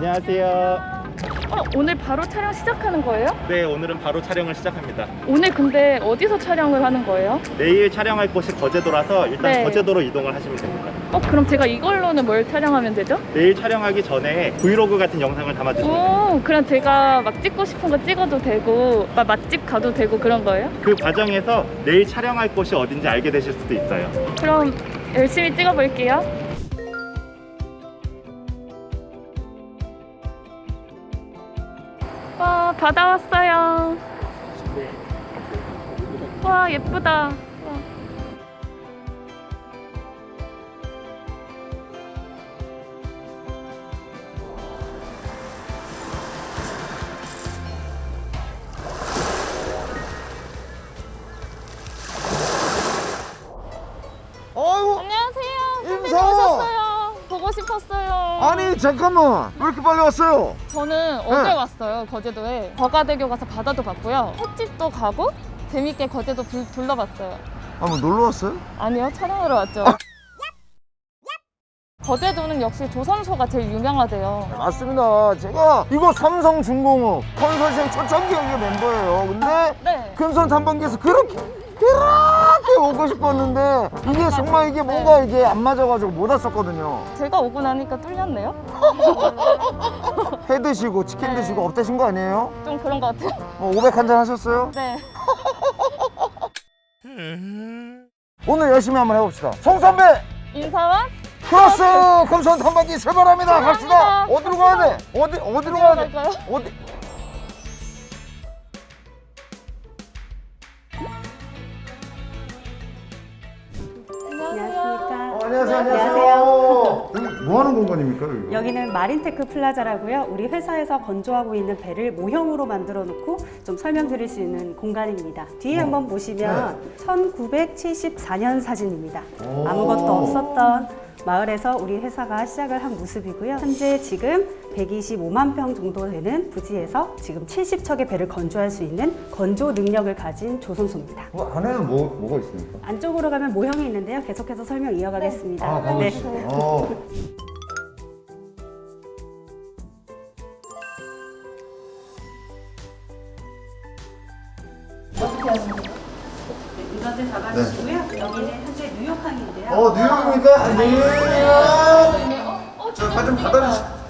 안녕하세요. 어, 오늘 바로 촬영 시작하는 거예요? 네, 오늘은 바로 촬영을 시작합니다. 오늘 근데 어디서 촬영을 하는 거예요? 내일 촬영할 곳이 거제도라서 일단 네. 거제도로 이동을 하시면 됩니다. 어, 그럼 제가 이걸로는 뭘 촬영하면 되죠? 내일 촬영하기 전에 브이로그 같은 영상을 담아주시면 돼요. 오, 그럼 제가 막 찍고 싶은 거 찍어도 되고, 막 맛집 가도 되고 그런 거예요? 그 과정에서 내일 촬영할 곳이 어딘지 알게 되실 수도 있어요. 그럼 열심히 찍어볼게요. 와, 바다 왔어요. 와, 예쁘다. 잠깐만 왜 이렇게 빨리 왔어요? 저는 어제 네. 왔어요. 거제도에 버가대교 가서 바다도 봤고요. 횟집도 가고 재밌게 거제도 불- 둘러봤어요. 아 뭐 놀러 왔어요? 아니요, 촬영하러 왔죠. 거제도는 역시 조선소가 제일 유명하대요. 맞습니다 제가 이거 삼성중공업 컨소시엄 초창기 여기 멤버예요 근데 네. 금손 탐방기에서 그렇게 그렇게 오고 싶었는데 이게 정말 이게 뭔가 이게 안 맞아가지고 못 왔었거든요 제가 오고 나니까 뚫렸네요. 회 드시고 치킨 네. 드시고 업되신 거 아니에요? 좀 그런 것 같아요. 뭐 500 한 잔 하셨어요? 네. 오늘 열심히 한번 해봅시다 송선배 인사와 크로스 금손 탐방기 출발합니다 갑시다 출발합니다. 어디로 가야 돼? 어디 어디로 어디로 가야 돼? 갈까요? 어디 공간입니까, 여기? 여기는 마린테크 플라자라고요. 우리 회사에서 건조하고 있는 배를 모형으로 만들어 놓고 좀 설명드릴 수 있는 공간입니다. 뒤에 어. 한번 보시면 1974년 사진입니다. 오. 아무것도 없었던 마을에서 우리 회사가 시작을 한 모습이고요. 현재 지금 125만 평 정도 되는 부지에서 지금 70척의 배를 건조할 수 있는 건조 능력을 가진 조선소입니다. 뭐, 안에는 뭐, 뭐가 있습니까? 안쪽으로 가면 모형이 있는데요. 계속해서 설명 이어가겠습니다. 아. 네. 어. 운전대 잡아주시고요. 여기는 현재 뉴욕항인데요. 어, 뉴욕입니까? 뉴욕! 저좀 받아주세요.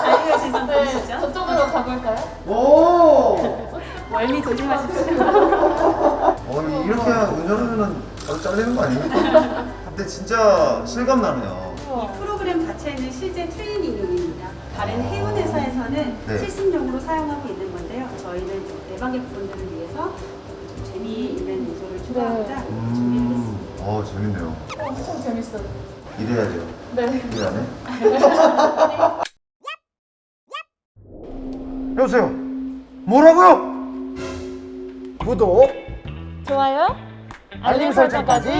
자유의 시선 보이시죠? 저쪽으로 가볼까요? 오! 멀미 조심하십시오. 어, 이렇게 운전하면 바로 잘리는 거 아닙니까? 근데 진짜 실감 나네요. 이 프로그램 자체는 실제 트레이닝용입니다. 다른 해운 회사에서는 네. 실습용으로 사용하고 있는 건데요. 저희는 위 해서 좀 재미 있는 요소를 추가하고자 준비했습니다. 어, 재밌네요. 엄청 재밌어요. 이래야 돼요. 네. 일하네. 여보세요. 뭐라고요? 구독 좋아요. 알림 설정까지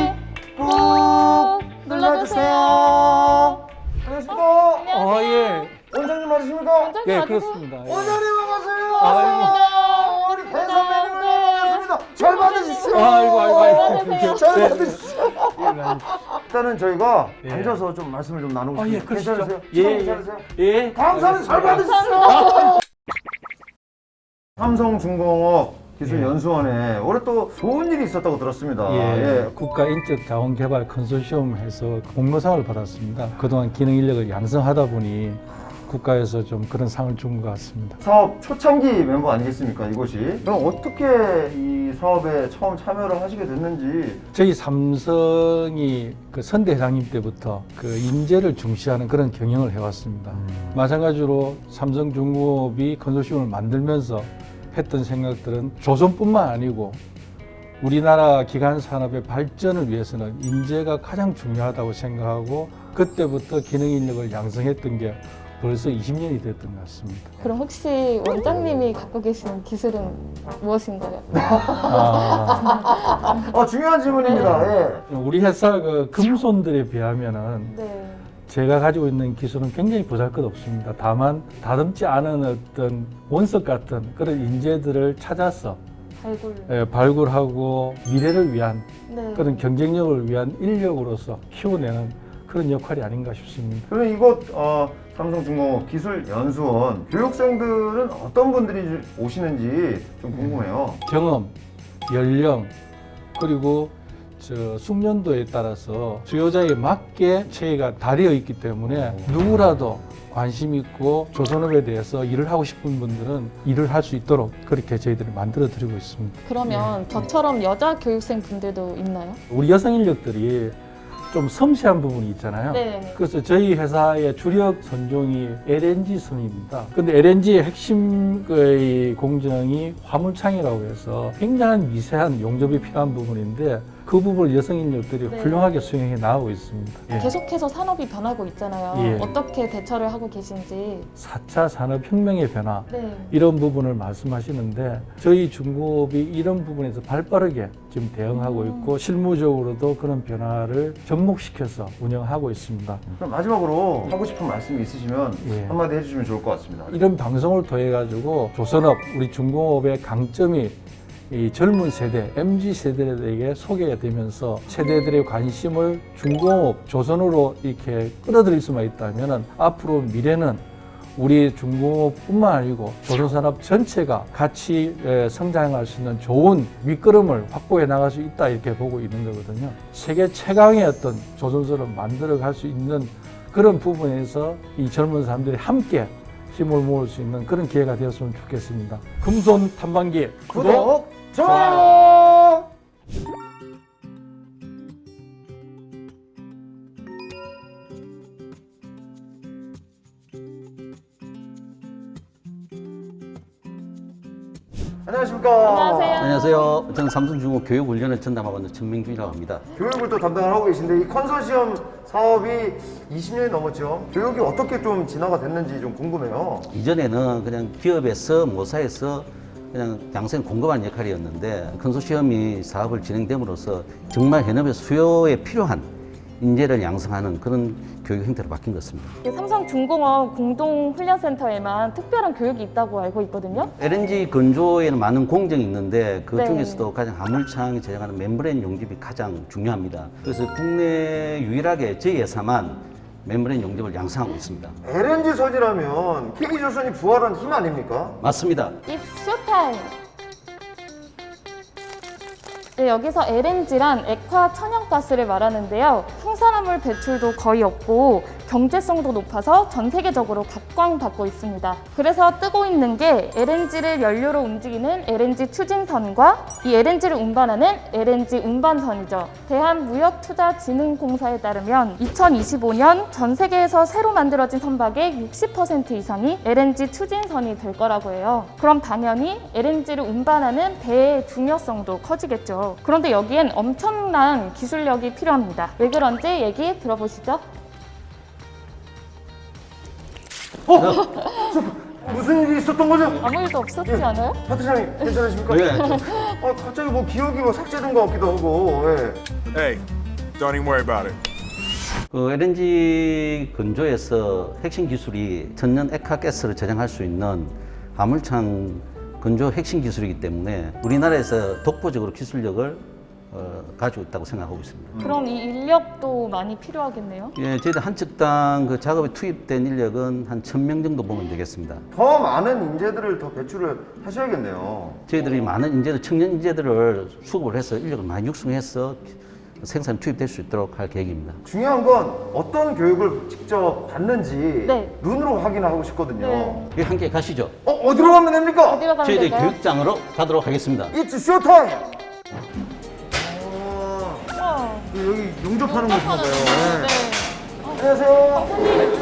꾹 눌러주세요. 안녕하십니까. 아, 예. 원장님 맞으십니까? 원장님 예. 그렇습니다. 예. 원장님 반갑습니다. 반갑습니다. 우리 배선배님 반갑습니다. 잘 받으십시오. 아이고, 아이고, 아이고. 안녕하세요. 잘 네. 예, 네. 일단은 저희가 예. 앉아서 좀 말씀을 좀 나누고 아, 예, 싶습니다. 그러시죠. 괜찮으세요? 예, 시간 예. 괜찮으세요? 예. 감사합니다. 잘. 받으십시오. 삼성중공업 예. 기술연수원에 올해 또 좋은 일이 있었다고 들었습니다. 예, 국가인적자원개발 컨소시엄에서 공로상을 받았습니다. 그동안 기능 인력을 양성하다 보니 국가에서 좀 그런 상을 준 것 같습니다. 사업 초창기 멤버 아니겠습니까 이곳이? 그럼 어떻게 이 사업에 처음 참여를 하시게 됐는지 저희 삼성이 그 선대 회장님 때부터 그 인재를 중시하는 그런 경영을 해왔습니다. 마찬가지로 삼성중공업이 컨소시엄을 만들면서 했던 생각들은 조선뿐만 아니고 우리나라 기간 산업의 발전을 위해서는 인재가 가장 중요하다고 생각하고 그때부터 기능 인력을 양성했던 게 벌써 20년이 됐던 것 같습니다. 그럼 혹시 원장님이 갖고 계신 기술은 무엇인가요? 아, 어 중요한 질문입니다. 예. 우리 회사 그 금손들에 비하면은 네. 제가 가지고 있는 기술은 굉장히 보잘것없습니다. 다만 다듬지 않은 어떤 원석 같은 그런 인재들을 찾아서 발굴. 예, 발굴하고 미래를 위한 네. 그런 경쟁력을 위한 인력으로서 키워내는 그런 역할이 아닌가 싶습니다. 그러면 이곳 어, 삼성중공업 기술연수원 교육생들은 어떤 분들이 오시는지 좀 궁금해요. 경험, 연령, 그리고 저 숙련도에 따라서 수요자에 맞게 체계가 다리어 있기 때문에 누구라도 관심 있고 조선업에 대해서 일을 하고 싶은 분들은 일을 할 수 있도록 그렇게 저희들이 만들어 드리고 있습니다. 그러면 저처럼 여자 교육생 분들도 있나요? 우리 여성 인력들이 좀 섬세한 부분이 있잖아요. 네. 그래서 저희 회사의 주력 선종이 LNG 선입니다. 근데 LNG의 핵심의 공정이 화물창이라고 해서 굉장한 미세한 용접이 필요한 부분인데 그 부분을 여성 인력들이 네. 훌륭하게 수행해 나가고 있습니다. 예. 계속해서 산업이 변하고 있잖아요. 예. 어떻게 대처를 하고 계신지. 4차 산업혁명의 변화 네. 이런 부분을 말씀하시는데 저희 중공업이 이런 부분에서 발빠르게 지금 대응하고 음. 있고 실무적으로도 그런 변화를 접목시켜서 운영하고 있습니다. 그럼 마지막으로 하고 싶은 말씀이 있으시면 예. 한마디 해주시면 좋을 것 같습니다. 이런 방송을 통해 가지고 조선업 우리 중공업의 강점이 이 젊은 세대 MZ 세대들에게 소개가 되면서 세대들의 관심을 중공업 조선으로 이렇게 끌어들일 수만 있다면 앞으로 미래는 우리 중공업뿐만 아니고 조선산업 전체가 같이 에, 성장할 수 있는 좋은 밑거름을 확보해 나갈 수 있다 이렇게 보고 있는 거거든요. 세계 최강의 어떤 조선소를 만들어 갈 수 있는 그런 부분에서 이 젊은 사람들이 함께 힘을 모을 수 있는 그런 기회가 되었으면 좋겠습니다. 금손 탐방기 구독, 좋아요! 안녕하십니까. 안녕하세요. 안녕하세요. 저는 삼성중공 교육훈련을 전담하고 있는 전명준이라고 합니다. 교육을 또 담당을 하고 계신데 이 컨소시엄 사업이 20년이 넘었죠. 교육이 어떻게 좀 진화가 됐는지 좀 궁금해요. 이전에는 그냥 기업에서 모사에서 그냥 양생 공급하는 역할이었는데 컨소시엄이 사업을 진행됨으로써 정말 현업의 수요에 필요한 인재를 양성하는 그런 교육 형태로 바뀐 것 같습니다. 삼성중공업 공동훈련센터에만 특별한 교육이 있다고 알고 있거든요. LNG 건조에는 많은 공정이 있는데 그 네. 중에서도 가장 화물창이 제작하는 멤브레인 용접이 가장 중요합니다. 그래서 국내 유일하게 저희 회사만 멤브레인 용접을 양성하고 있습니다. LNG 선이라면 KB조선이 부활한 힘 아닙니까? 맞습니다. It's showtime. 네, 여기서 LNG란 액화 천연가스를 말하는데요. 황산화물 배출도 거의 없고 경제성도 높아서 전 세계적으로 각광받고 있습니다. 그래서 뜨고 있는 게 LNG를 연료로 움직이는 LNG 추진선과 이 LNG를 운반하는 LNG 운반선이죠. 대한무역투자진흥공사에 따르면 2025년 전 세계에서 새로 만들어진 선박의 60% 이상이 LNG 추진선이 될 거라고 해요. 그럼 당연히 LNG를 운반하는 배의 중요성도 커지겠죠. 그런데 여기엔 엄청난 기술력이 필요합니다. 왜 그런지 얘기 들어보시죠. 무슨 일이 있었던 거죠? 아무 일도 없었지 않아요? 파트장님 괜찮으십니까? 네. 아, 갑자기 뭐 기억이 뭐 삭제된 것 같기도 하고. 예. Hey, don't even worry about it. 그 LNG 건조에서 핵심 기술이 천연 액화가스를 저장할 수 있는 화물창 건조 핵심 기술이기 때문에 우리나라에서 독보적으로 기술력을 어, 가지고 있다고 생각하고 있습니다. 그럼 이 인력도 많이 필요하겠네요. 예, 저희들 한 측당 그 작업에 투입된 인력은 한 1000명 정도 보면 되겠습니다. 더 많은 인재들을 더 배출을 하셔야겠네요. 저희들이 많은 인재들, 청년 인재들을 수급을 해서 인력을 많이 육성해서 생산 투입될 수 있도록 할 계획입니다. 중요한 건 어떤 교육을 직접 받는지 네. 눈으로 확인하고 싶거든요. 네. 여기 함께 가시죠. 어, 어디로 가면 됩니까? 어디로 가면 저희들 될까요? 교육장으로 가도록 하겠습니다. It's 쇼타임! 아, 우와. 여기 용접하는 곳인가 봐요. 네. 네. 안녕하세요.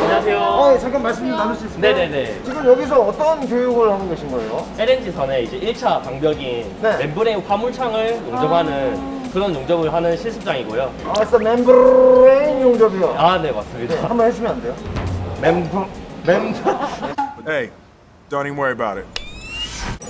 안녕하세요. 어, 예, 잠깐 말씀 좀 나눌 수 있을까요? 네네네. 지금 여기서 어떤 교육을 하고 계신 거예요? LNG 선에 이제 1차 방벽인 네. 멤브레인 화물창을 용접하는 그런 용접을 하는 실습장이고요. 아, 진짜 멤브레인 용접이요. 아, 네, 맞습니다. 네, 한번 해주시면 안 돼요? 멤브, 멤브. Hey, don't even worry about it.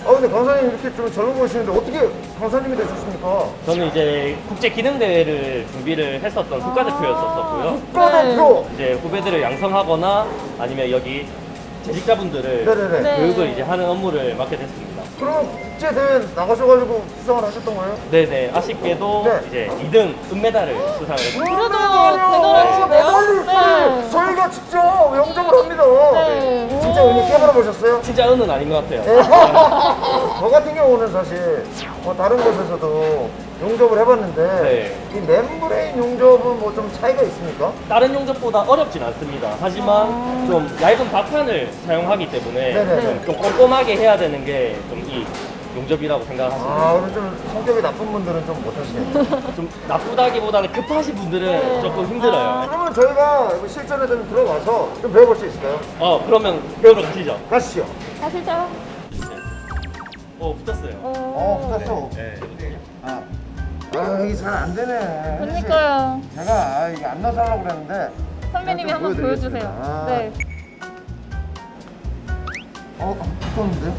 아, 근데 강사님 이렇게 좀 젊어 보이시는데 어떻게 강사님이 되셨습니까? 저는 이제 국제 기능 대회를 준비를 했었던 국가대표였었고요. 국가대표! 이제 후배들을 양성하거나 아니면 여기 재직자분들을 네네네. 네. 교육을 이제 하는 업무를 맡게 됐습니다. 그럼 국제대회 나가셔가지고 수상을 하셨던 거예요? 네네. 아쉽게도 네. 이제 2등 은메달을 수상을 했습니다. 그래도 대단하시네요. 메달리스트! 네. 저희가 직접 영접을 합니다. 보셨어요? 진짜 은은 아닌 것 같아요. 저 같은 경우는 사실 뭐 다른 곳에서도 용접을 해봤는데 네. 이 멤브레인 용접은 뭐 좀 차이가 있습니까? 다른 용접보다 어렵진 않습니다. 하지만 좀 얇은 박판을 사용하기 때문에 네네. 좀, 좀 꼼꼼하게 해야 되는 게 좀 이 용접이라고 생각하시면 아 오늘 좀 성격이 나쁜 분들은 좀 못하시네요. 좀 나쁘다기보다는 급하신 분들은 조금 힘들어요. 그러면 저희가 실전에 좀 들어가서 좀 배워볼 수 있을까요? 어 그러면 배우러 가시죠. 가시죠. 가시죠. 어 붙었어요. 어, 붙었어. 네. 아, 아 이게 잘 안 되네. 그러니까요. 제가 아, 이게 안 넣어서 하려고 그랬는데 선배님이 제가 좀 한번 보여드리겠습니다. 보여주세요. 아. 네. 어, 아, 붙었는데?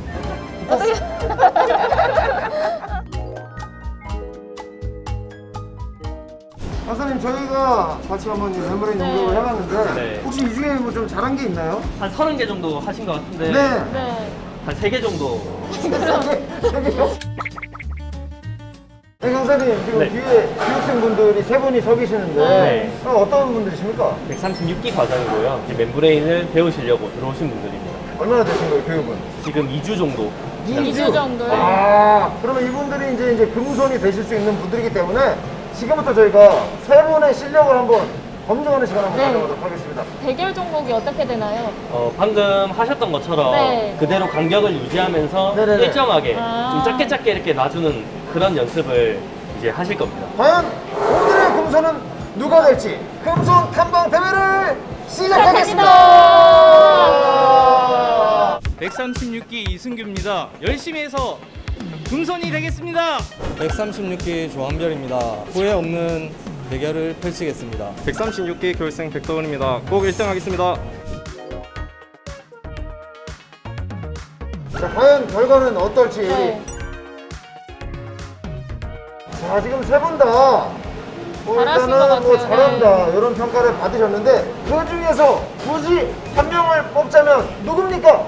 박사님 저희가 같이 한번 이 멤버레인 네. 용접을 해봤는데 네. 혹시 이 중에 뭐 좀 잘한 게 있나요? 한 서른 개 정도 하신 것 같은데 네. 네. 한세개 정도 네, 강사님 지금 네. 뒤에 교육생분들이 세 분이 서 계시는데 네. 어, 어떤 분들이십니까? 136기 과정이고요. 이제 멤브레인을 배우시려고 들어오신 분들입니다. 얼마나 되신 거예요 교육은? 지금 2주 정도. 이 주 정도요. 아, 그러면 이분들이 이제 이제 금손이 되실 수 있는 분들이기 때문에 지금부터 저희가 세 분의 실력을 한번 검증하는 시간 한번 네. 가져보도록 하겠습니다. 대결 종목이 어떻게 되나요? 어, 방금 하셨던 것처럼 네. 그대로 간격을 유지하면서 네네네. 일정하게 아. 좀 작게 작게 이렇게 놔주는 그런 연습을 이제 하실 겁니다. 과연 오늘의 금손은 누가 될지 금손 탐방 대회를 시작하겠습니다. 136기 이승규입니다. 열심히 해서 금손이 되겠습니다. 136기 조한별입니다. 후회 없는 대결을 펼치겠습니다. 136기 교육생 백도훈입니다. 꼭 1등 하겠습니다. 자, 과연 결과는 어떨지. 네. 자, 지금 세 분 다. 뭐 잘하신 것 일단은 뭐 같아요. 잘한다 이런 평가를 받으셨는데 그 중에서 굳이 한 명을 뽑자면 누굽니까?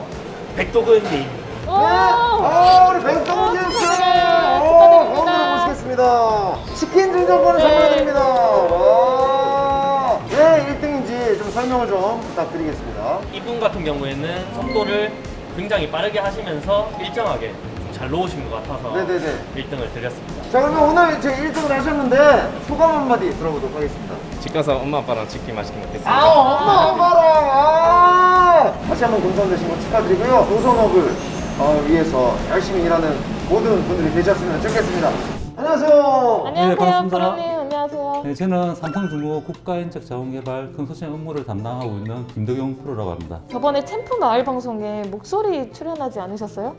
백도근님. 오! 네, 아 우리 백성진 씨, 축하드려요. 오, 축하드립니다. 가운데로 모시겠습니다. 치킨 증정권을 네. 선물드립니다. 와, 왜 1등인지 좀 설명을 좀 부탁드리겠습니다. 이분 같은 경우에는 속도를 굉장히 빠르게 하시면서 일정하게 좀 잘 놓으신 것 같아서 네네네. 1등을 드렸습니다. 자 그러면 오늘 제 1등을 하셨는데 소감 한마디 들어보도록 하겠습니다. 집 가서 엄마 아빠랑 치킨 맛있게 먹겠습니다. 아 엄마 엄마랑 아 다시 한번 금손되신 거 축하드리고요 조선업을 어, 위해서 열심히 일하는 모든 분들이 되셨으면 좋겠습니다 안녕하세요 안녕하세요, 반갑습니다. 프로님. 안녕하세요. 네, 저는 삼성중공업 국가인적 자원개발 컨소시엄 업무를 담당하고 있는 김덕용 프로라고 합니다. 저번에 챔프 마을 방송에 목소리 출연하지 않으셨어요?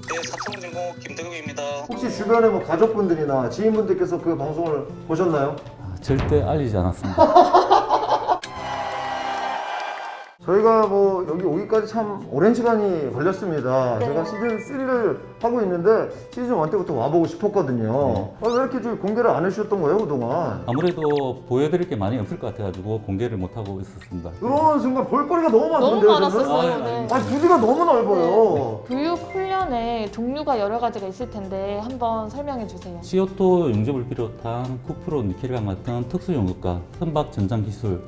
혹시 주변에 뭐 가족분들이나 지인분들께서 그 방송을 보셨나요? 아, 절대 알리지 않았습니다. 저희가 뭐 여기 오기까지 참 오랜 시간이 걸렸습니다. 네. 제가 시즌 3를 하고 있는데 시즌 1 때부터 와보고 싶었거든요. 어, 왜 이렇게 좀 공개를 안 해주셨던 거예요, 그동안? 아무래도 보여드릴 게 많이 없을 것 같아가지고 공개를 못 하고 있었습니다. 들어오는 순간 볼거리가 너무 너무 많던데요, 저는? 많았었어요. 아, 네. 아니, 부지가 너무 넓어요. 교육 훈련에 종류가 여러 가지가 있을 텐데 한번 설명해 주세요. CO2 용접을 비롯한 쿠프로 니켈강 같은 특수 용접과 선박 전장 기술,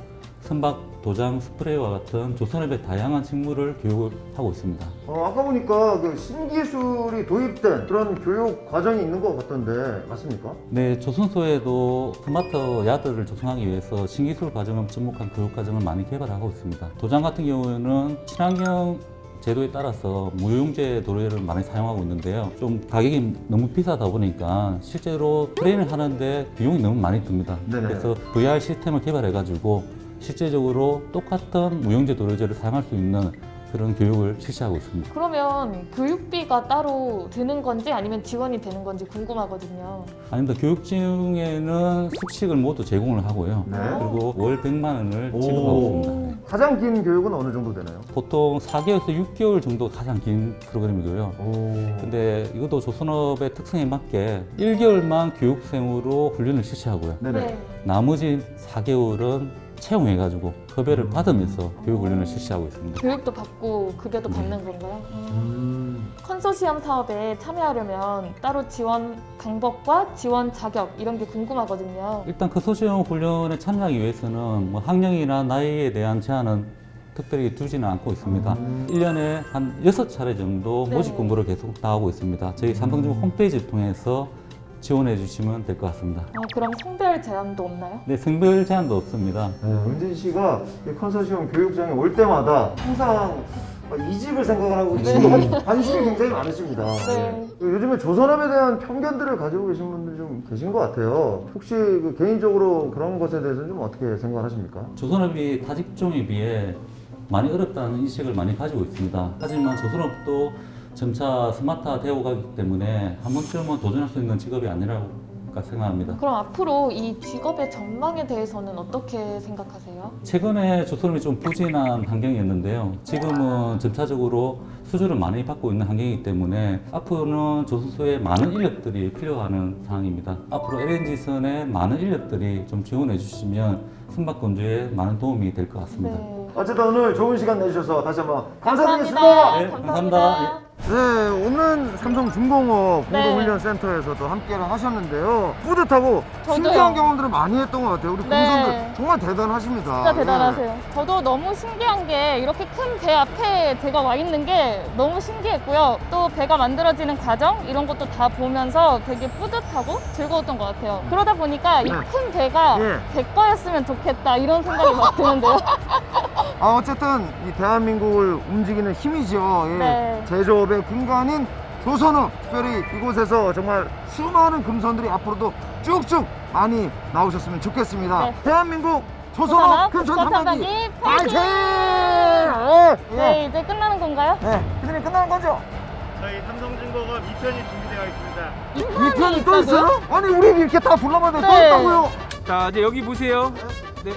선박 도장 스프레이와 같은 조선업의 다양한 직무를 교육을 하고 있습니다. 어, 아까 보니까 그 신기술이 도입된 그런 교육 과정이 있는 것 같던데 맞습니까? 네, 조선소에도 스마트 야드를 조성하기 위해서 신기술 과정을 접목한 교육 과정을 많이 개발하고 있습니다. 도장 같은 경우에는 친환경 제도에 따라서 무용제 도료를 많이 사용하고 있는데요. 좀 가격이 너무 비싸다 보니까 실제로 트레이닝 하는데 비용이 너무 많이 듭니다. 네네. 그래서 VR 시스템을 개발해가지고 실제적으로 똑같은 무용제 도료제를 사용할 수 있는 그런 교육을 실시하고 있습니다. 그러면 교육비가 따로 드는 건지 아니면 지원이 되는 건지 궁금하거든요. 아닙니다. 교육 중에는 숙식을 모두 제공을 하고요. 네. 그리고 월 100만 원을 오. 지급하고 있습니다. 가장 긴 교육은 어느 정도 되나요? 보통 4개월에서 6개월 정도가 가장 긴 프로그램이고요. 오. 근데 이것도 조선업의 특성에 맞게 1개월만 교육생으로 훈련을 실시하고요. 네네. 나머지 4개월은 채용해가지고 급여를 받으면서 교육 훈련을 실시하고 있습니다. 교육도 받고 급여도 받는 건가요? 컨소시엄 사업에 참여하려면 따로 지원 방법과 지원 자격 이런 게 궁금하거든요. 일단 그 소시형 훈련에 참여하기 위해서는 뭐 학력이나 나이에 대한 제한은 특별히 두지는 않고 있습니다. 일 1년에 한 여섯 차례 정도 네. 모집 공고를 계속 나오고 있습니다. 저희 삼성중공 홈페이지를 통해서 지원해 주시면 될 것 같습니다. 어, 그럼 성별 제한도 없나요? 네, 성별 제한도 없습니다. 네, 은진 씨가 이 컨소시엄 교육장에 올 때마다 항상 이직을 생각을 하고 계시고 관심이 굉장히 많으십니다. 네. 요즘에 조선업에 대한 편견들을 가지고 계신 분들 좀 계신 것 같아요. 혹시 그 개인적으로 그런 것에 대해서는 좀 어떻게 생각하십니까? 조선업이 타 직종에 비해 많이 어렵다는 인식을 많이 가지고 있습니다. 하지만 조선업도 점차 스마트화 되어 가기 때문에 한 번쯤은 도전할 수 있는 직업이 아니라고 생각합니다. 그럼 앞으로 이 직업의 전망에 대해서는 어떻게 생각하세요? 최근에 조선업이 좀 부진한 환경이었는데요. 지금은 점차적으로 수주를 많이 받고 있는 환경이기 때문에 앞으로는 조선소에 많은 인력들이 필요하는 상황입니다. 앞으로 LNG선에 많은 인력들이 좀 지원해 주시면 선박 건조에 많은 도움이 될 것 같습니다. 네. 어쨌든 오늘 좋은 시간 내주셔서 다시 한번 감사드리겠습니다. 감사합니다. 네, 감사합니다. 네, 오늘 삼성중공업 네. 공동훈련센터에서도 함께를 하셨는데요. 뿌듯하고 저도요. 신기한 경험들을 많이 했던 것 같아요. 우리 네. 공선들 정말 대단하십니다. 진짜 네. 대단하세요. 저도 너무 신기한 게 이렇게 큰 배 앞에 제가 와 있는 게 너무 신기했고요. 또 배가 만들어지는 과정 이런 것도 다 보면서 되게 뿌듯하고 즐거웠던 것 같아요. 그러다 보니까 이 네. 큰 배가 예. 제 거였으면 좋겠다 이런 생각이 막 드는데요. 아, 어쨌든 이 대한민국을 움직이는 힘이죠. 예. 네. 제조업의 근간인 조선업, 특별히 이곳에서 정말 수많은 금선들이 앞으로도 쭉쭉 많이 나오셨으면 좋겠습니다. 네. 대한민국 조선업 조선업 탐방기 탐방기 파이팅! 파이팅! 예. 네, 이제 끝나는 건가요? 네, 피디님 끝나는 거죠? 저희 삼성중공업 2편이 준비되어 있습니다. 이 편이 또 있어요? 아니 우리 이렇게 다 불러봤는데 또 네. 있다고요? 자, 이제 여기 보세요. 네,